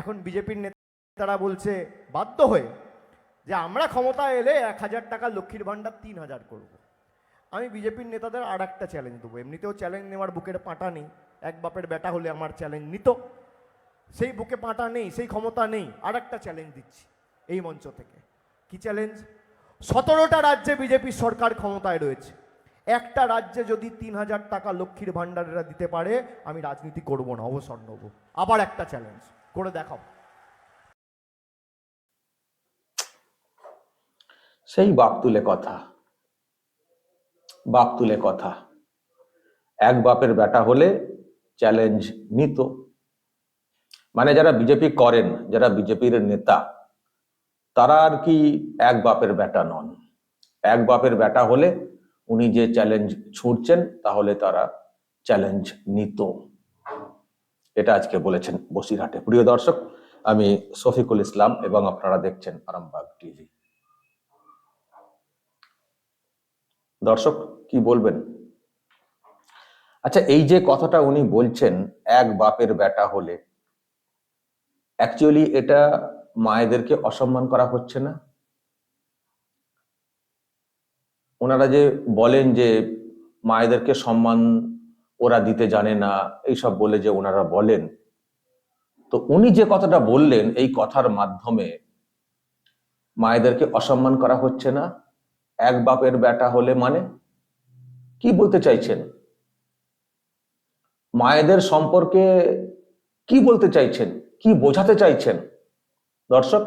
এখন বিজেপির নেতারা বলছে, বাধ্য হয়ে যে আমরা ক্ষমতায় এলে এক হাজার টাকা লক্ষ্মীর ভাণ্ডার তিন হাজার করব। আমি বিজেপির নেতাদের আর একটা চ্যালেঞ্জ দেবো। এমনিতেও চ্যালেঞ্জ নেওয়ার বুকের পাটা নেই। এক বাপের বেটা হলে আমার চ্যালেঞ্জ নিত। সেই বুকে পাটা নেই, সেই ক্ষমতা নেই। আর একটা চ্যালেঞ্জ দিচ্ছি এই মঞ্চ থেকে। কি চ্যালেঞ্জ সতেরোটা রাজ্যে বিজেপির সরকার ক্ষমতায় রয়েছে। একটা রাজ্যে যদি তিন হাজার টাকা লক্ষ্মীর ভাণ্ডারেরা দিতে পারে, আমি রাজনীতি করব না, অবসর নেব। আবার একটা চ্যালেঞ্জ করে দেখাও। সেই বাপ তুলে কথা। বাপ তুলে কথা। এক বাপের বেটা হলে চ্যালেঞ্জ নিত। মানে যারা বিজেপি করেন, যারা বিজেপির নেতা, তারা আর কি এক বাপের বেটা নন। এক বাপের বেটা হলে উনি যে চ্যালেঞ্জ ছুটছেন তাহলে তারা চ্যালেঞ্জ নিত। এটা আজকে বলেছেন বসিরহাটে। প্রিয় দর্শক, আমি শফিকুল ইসলাম এবং আপনারা দেখছেন আরামবাগ টিভি। দর্শক, কি বলবেন? আচ্ছা এই যে কথাটা উনি বলছেন, এক বাপের বেটা হলে অ্যাকচুয়ালি এটা মায়েদেরকে অসম্মান করা হচ্ছে না? ওনারা যে বলেন যে মায়েদেরকে সম্মান ওরা দিতে জানে না, এইসব বলে যে ওনারা বলেন। তো উনি যে কথাটা বললেন, এই কথার মাধ্যমে মায়েদেরকে অসম্মান করা হচ্ছে না। এক বাপের বেটা হলে মানে? কি বলতে চাইছেন? মায়েদের সম্পর্কে কি বলতে চাইছেন? কি বোঝাতে চাইছেন? দর্শক,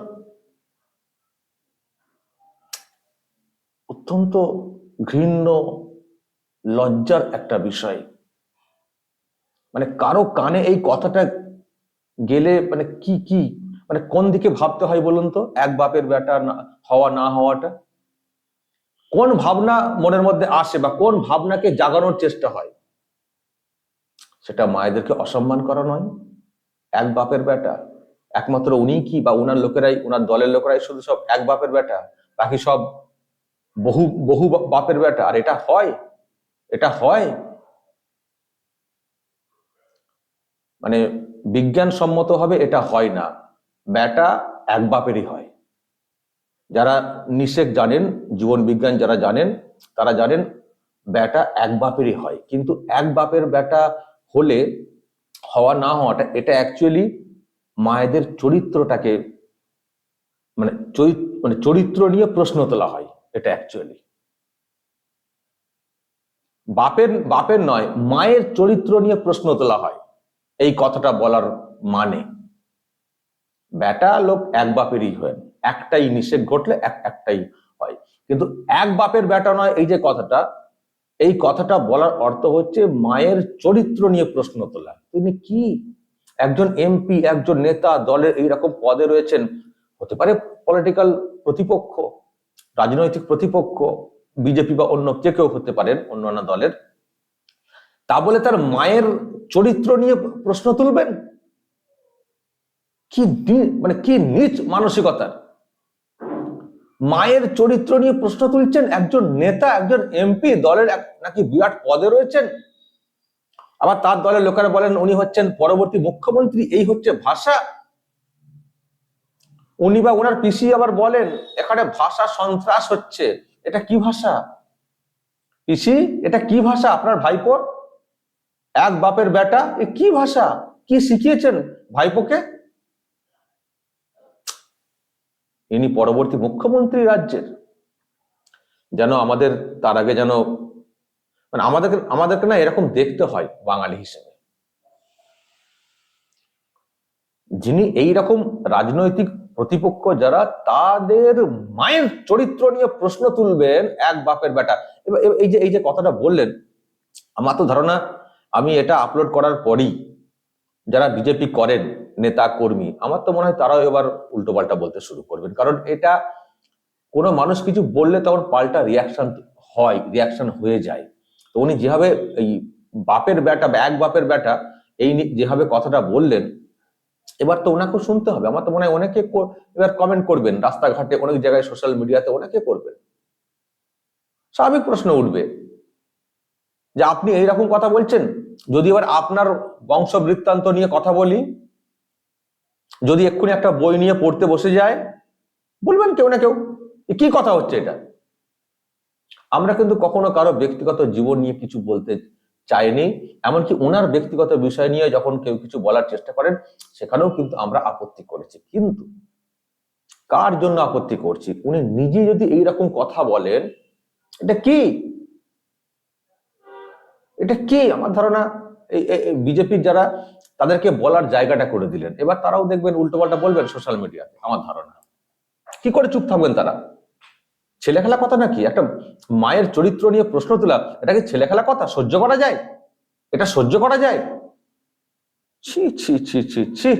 অত্যন্ত ঘৃণ্য, লজ্জার একটা বিষয়। মানে কারও কানে এই কথাটা গেলে মানে কি কি? মানে কোন দিকে ভাবতে হয় বলুন তো? এক বাপের বেটা হওয়া, না হওয়াটা? কোন ভাবনা মনের মধ্যে আসে বা কোন ভাবনাকে জাগানোর চেষ্টা হয়? সেটা মায়েদেরকে অসম্মান করা নয়। এক বাপের বেটা একমাত্র উনি কি বা উনার লোকেরাই, উনার দলের লোকেরাই শুধু সব এক বাপের বেটা বাকি সব বহু বহু বাপের বেটা আর এটা হয়? এটা হয়? মানে বিজ্ঞানসম্মত হবে এটা হয় না। ব্যাটা এক বাপেরই হয়। যারা নিষেক জানেন, জীবন বিজ্ঞান যারা জানেন, তারা জানেন ব্যাটা এক বাপেরই হয়। কিন্তু এক বাপের ব্যাটা হলে, হওয়া না হওয়াটা, এটা অ্যাকচুয়ালি মায়েদের চরিত্রটাকে মানে চরিত- মানে চরিত্র নিয়ে প্রশ্ন তোলা হয়, এটা অ্যাকচুয়ালি বাপের বাপের নয়, মায়ের চরিত্র নিয়ে প্রশ্ন তোলা হয়। এই কথাটা বলার মানে বেটা লোক এক বাপেরই হয়, একটাই নিষেধ ঘটলে এক, একটাই হয়। কিন্তু এক বাপের বেটা নয়, এই যে কথাটা, এই কথাটা বলার অর্থ হচ্ছে মায়ের চরিত্র নিয়ে প্রশ্ন তোলা। তিনি কি? একজন এমপি, একজন নেতা, দলের এইরকম পদে রয়েছেন, হতে পারে পলিটিক্যাল প্রতিপক্ষ, রাজনৈতিক প্রতিপক্ষ, বিজেপি বা অন্য যে কেউ হতে পারেন, অন্যান্য দলের। তা বলে তার মায়ের চরিত্র নিয়ে প্রশ্ন তুলবেন? কি মানে কি নিচ মানসিকতার মায়ের চরিত্র নিয়ে প্রশ্ন তুলছেন একজন নেতা, একজন এমপি, দলের নাকি বিরাট পদে রয়েছেন? আবার তার দলের লোকেরা বলেন, উনি হচ্ছেন পরবর্তী মুখ্যমন্ত্রী, এই হচ্ছে ভাষা। উনি বা ওনার পিসি আবার বলেন, এখানে ভাষা সন্ত্রাস হচ্ছে। এটা কি ভাষা? পিসি, এটা কি ভাষা? আপনার ভাইপোর? এক বাপের বেটা, এ কি ভাষা? কি শিখিয়েছেন ভাইপোকে? ইনি পরবর্তী মুখ্যমন্ত্রী রাজ্যের। যেন আমাদের, তার আগে যেন মানে আমাদেরকে আমাদেরকে না এরকম দেখতে হয় বাঙালি হিসেবে। যিনি এই রকম রাজনৈতিক প্রতিপক্ষ যারা, তাদের মায়ের চরিত্র নিয়ে প্রশ্ন তুলবেন এক বাপের বেটা। এই যে এই যে কথাটা বললেন, আমার তো ধারণা আমি এটা আপলোড করার পরই যারা বিজেপি করেন, নেতা, কর্মী, আমার তো মনে হয় তারাও এবার উল্টোপাল্টা বলতে শুরু করবেন। কারণ এটা কোনো মানুষ কিছু বললে তখন পাল্টা রিয়াকশন হয় রিয়াকশন হয়ে যায়। তো উনি যেভাবে এই বাপের ব্যাটা বা এক বাপের ব্যাটা এই যেভাবে কথাটা বললেন, এবার তো ওনাকে শুনতে হবে। আমার তো মনে হয় অনেকে এবার কমেন্ট করবেন রাস্তাঘাটে, অনেক জায়গায় সোশ্যাল মিডিয়াতে অনেকে করবেন। স্বাভাবিক প্রশ্ন উঠবে যে আপনি এইরকম কথা বলছেন? যদি এবার আপনার বংশ বৃত্তান্ত নিয়ে কথা বলি, যদি এক্ষুনি একটা বই নিয়ে পড়তে বসে যায়, বলবেন কেউ না কেউ কি কথা হচ্ছে এটা? আমরা কিন্তু কখনো কারও ব্যক্তিগত জীবন নিয়ে কিছু বলতে চাইনি, এমনকি ওনার ব্যক্তিগত বিষয় নিয়ে যখন কেউ কিছু বলার চেষ্টা করেন, সেখানেও কিন্তু আমরা আপত্তি করেছি। কিন্তু কার জন্য আপত্তি করছি? উনি নিজে যদি এইরকম কথা বলেন, এটা কি? এটা কে? আমার ধারণা এই বিজেপির যারা, তাদেরকে বলার জায়গাটা করে দিলেন। এবার তারাও দেখবেন উল্টোপাল্টা বলবেন সোশ্যাল মিডিয়াতে আমার ধারণা। কি করে চুপ থাকবেন তারা? ছেলে খেলা কথা নাকি? একটা মায়ের চরিত্র নিয়ে প্রশ্ন তোলা, এটা কি ছেলে কথা? সহ্য করা যায়? এটা সহ্য করা যায়? ছি ছি ছি ছি ছি।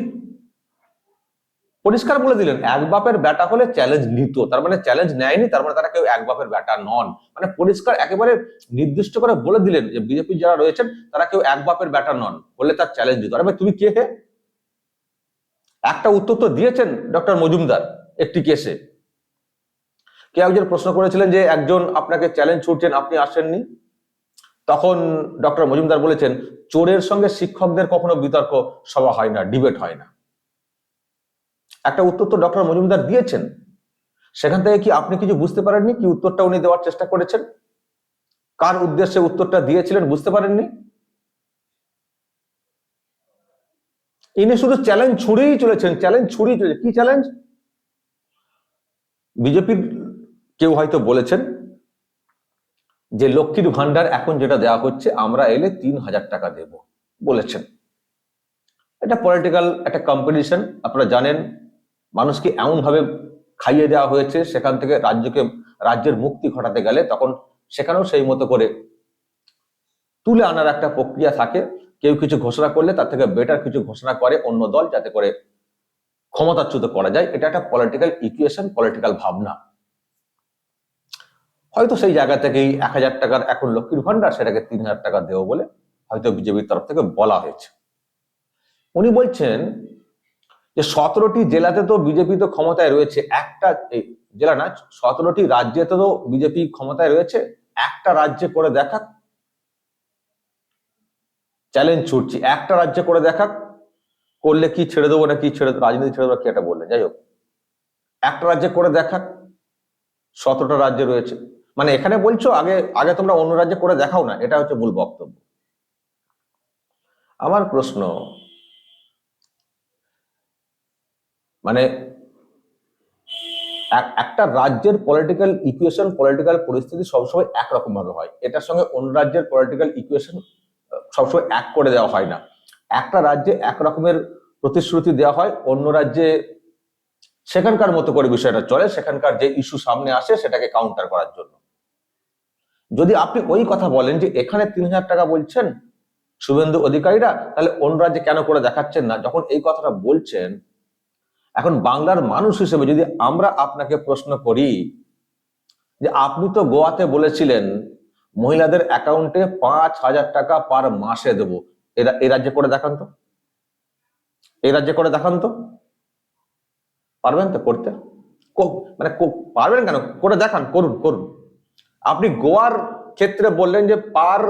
পরিষ্কার বলে দিলেন, এক বাপের ব্যাটা হলে চ্যালেঞ্জ নিত। তার মানে চ্যালেঞ্জ নেয়নি, তার মানে তারা কেউ এক বাপের ব্যাটা নন। মানে পরিষ্কার একেবারে নির্দিষ্ট করে বলে দিলেন যে বিজেপি যারা রয়েছেন, তারা কেউ এক বাপের ব্যাটা নন, বলে তার চ্যালেঞ্জ দিত আরে তুমি কে হে? একটা উত্তর তো দিয়েছেন ডক্টর মজুমদার একটি কেসে কে একজন প্রশ্ন করেছিলেন যে একজন আপনাকে চ্যালেঞ্জ ছুটছেন আপনি আসেননি? তখন ডক্টর মজুমদার বলেছেন, চোরের সঙ্গে শিক্ষকদের কখনো বিতর্ক, সভা হয় না ডিবেট হয় না। একটা উত্তর তো ডক্টর মজুমদার দিয়েছেন। সেখান থেকে কি আপনি কিছু বুঝতে পারেননি? কি উত্তরটা উনি দেওয়ার চেষ্টা করেছেন? কার উদ্দেশ্যে উত্তরটা দিয়েছিলেন বুঝতে পারেননি? ইনি শুধু চ্যালেঞ্জ ছুড়েই চলেছেন চ্যালেঞ্জ ছুড়েই চলেছে কি চ্যালেঞ্জ বিজেপির কেউ হয়তো বলেছেন যে লক্ষ্মীর ভান্ডার এখন যেটা দেওয়া হচ্ছে, আমরা এলে তিন হাজার টাকা দেব বলেছেন। এটা পলিটিক্যাল একটা কম্পিটিশন আপনারা জানেন। মানুষকে এমন ভাবে খাইয়ে দেওয়া হয়েছে, সেখান থেকে রাজ্যকে, রাজ্যের মুক্তি ঘটাতে গেলে তখন সেখানেও সেই মতো করে তুলে আনার একটা প্রক্রিয়া থাকে। কেউ কিছু ঘোষণা করলে তার থেকে বেটার কিছু ঘোষণা করে অন্য দল যাতে করে ক্ষমতাচ্যুত করা যায়। এটা একটা পলিটিক্যাল ইকুয়েশন পলিটিক্যাল ভাবনা। হয়তো সেই জায়গা থেকেই এক হাজার টাকার এখন লক্ষ্মীর ভান্ডার সেটাকে তিন হাজার টাকা দেবো বলে হয়তো বিজেপির তরফ থেকে বলা হয়েছে। উনি বলছেন যে সতেরোটি জেলাতে তো বিজেপি তো ক্ষমতায় রয়েছে, একটা জেলা না, সতেরোটি রাজ্যে তো বিজেপি ক্ষমতায় রয়েছে, একটা রাজ্যে করে দেখাক। চ্যালেঞ্জ ছুটছি, একটা রাজ্যে করে দেখাক, করলে কি ছেড়ে দেবো না কি ছেড়ে দেবো রাজনীতি ছেড়ে দেবো কি একটা বললেন যাই হোক, একটা রাজ্যে করে দেখাক, সতেরোটা রাজ্যে রয়েছে। মানে এখানে বলছো, আগে আগে তোমরা অন্য রাজ্যে করে দেখাও না, এটা হচ্ছে ভুল বক্তব্য। আমার প্রশ্ন মানে এক- একটা রাজ্যের পলিটিক্যাল ইকুয়েশন পলিটিক্যাল পরিস্থিতি সবসময় একরকম ভাবে হয়। এটার সঙ্গে অন্য রাজ্যের পলিটিক্যাল ইকুয়েশন সবসময় এক করে দেওয়া হয় না। একটা রাজ্যে এক রকমের প্রতিশ্রুতি দেওয়া হয়, অন্য রাজ্যে সেখানকার মতো করে বিষয়টা চলে, সেখানকার যে ইস্যু সামনে আসে, সেটাকে কাউন্টার করার জন্য। যদি আপনি ওই কথা বলেন যে, এখানে তিন হাজার টাকা বলছেন শুভেন্দু অধিকারীরা, তাহলে অন্য রাজ্যে কেন করে দেখাচ্ছেন না? যখন এই কথাটা বলছেন এখন বাংলার মানুষ হিসেবে যদি আমরা আপনাকে প্রশ্ন করি যে আপনি তো গোয়াতে বলেছিলেন, মহিলাদের অ্যাকাউন্টে পাঁচ হাজার টাকা পার মাসে দেবো। এরা, এ রাজ্যে করে দেখান তো। এই রাজ্যে করে দেখান তো। পারবেন তো করতে? মানে পারবেন কেন? করে দেখান, করুন করুন। আপনি গোয়ার ক্ষেত্রে বললেন যে পার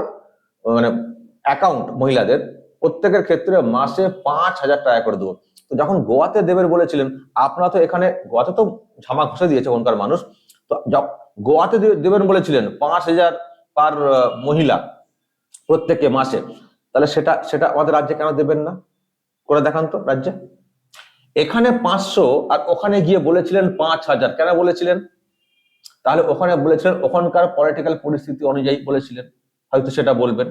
মানে অ্যাকাউন্ট মহিলাদের, প্রত্যেকের ক্ষেত্রে মাসে পাঁচ হাজার টাকা করে দেবো। তো যখন গোয়াতে দেবেন বলেছিলেন, আপনারা তো এখানে গোয়াতে তো ঝামা ঘষে দিয়েছে ওখানকার মানুষ। তো গোয়াতে দেবেন বলেছিলেন, পাঁচ হাজার পার মহিলা প্রত্যেকে মাসে। তাহলে সেটা সেটা আমাদের রাজ্যে কেন দেবেন না? করে দেখান তো রাজ্যে। এখানে পাঁচশো, আর ওখানে গিয়ে বলেছিলেন পাঁচ হাজার। কেন বলেছিলেন? তাহলে ওখানে বলেছিলেন, ওখানকার পলিটিক্যাল পরিস্থিতি অনুযায়ী বলেছিলেন। হয়তো সেটা বলবেন।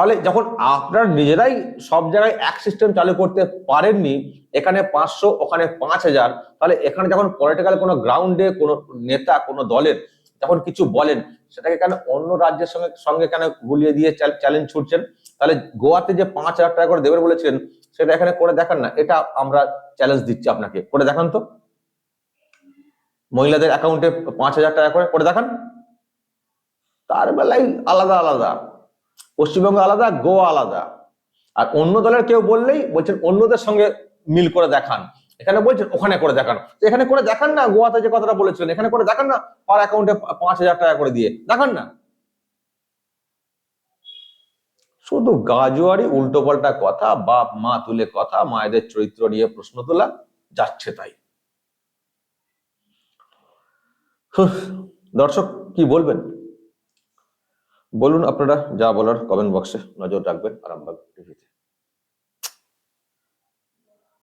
তাহলে যখন আপনারা নিজেরাই সব জায়গায় এক সিস্টেম চালু করতে পারেননি, এখানে পাঁচশো, ওখানে পাঁচ হাজার, তাহলে এখানে যখন পলিটিক্যাল কোনো গ্রাউন্ডে কোনো নেতা, কোনো দলের যখন কিছু বলেন, সেটাকে কেন অন্য রাজ্যের সঙ্গে সঙ্গে কেন গুলিয়ে দিয়ে চ্যালেঞ্জ ছুটছেন? তাহলে গোয়াতে যে পাঁচ হাজার টাকা করে দেবেন বলেছিলেন, সেটা এখানে করে দেখান না। এটা আমরা চ্যালেঞ্জ দিচ্ছি আপনাকে। করে দেখান তো। মহিলাদের অ্যাকাউন্টে পাঁচ হাজার টাকা করে করে দেখান। তার বেলায় আলাদা আলাদা। পশ্চিমবঙ্গ আলাদা, গোয়া আলাদা। আর অন্য দলের কেউ বললেই বলছেন অন্যদের সঙ্গে মিল করে দেখান। এখানে বলছেন, ওখানে করে দেখান। এখানে করে দেখান না, গোয়াতে যে কথাটা বলেছিলেন, এখানে করে দেখান না পার অ্যাকাউন্টে পাঁচ হাজার টাকা করে দিয়ে। দেখান না। শুধু গাজুয়ারি উল্টোপাল্টা কথা, বাপ মা তুলে কথা, মায়েদের চরিত্র নিয়ে প্রশ্ন তোলা, যাচ্ছে তাই। দর্শক কি বলবেন? বলুন আপনারা যা বলার কমেন্ট বক্সে নজর রাখবেন আরামবাগ টিভিতে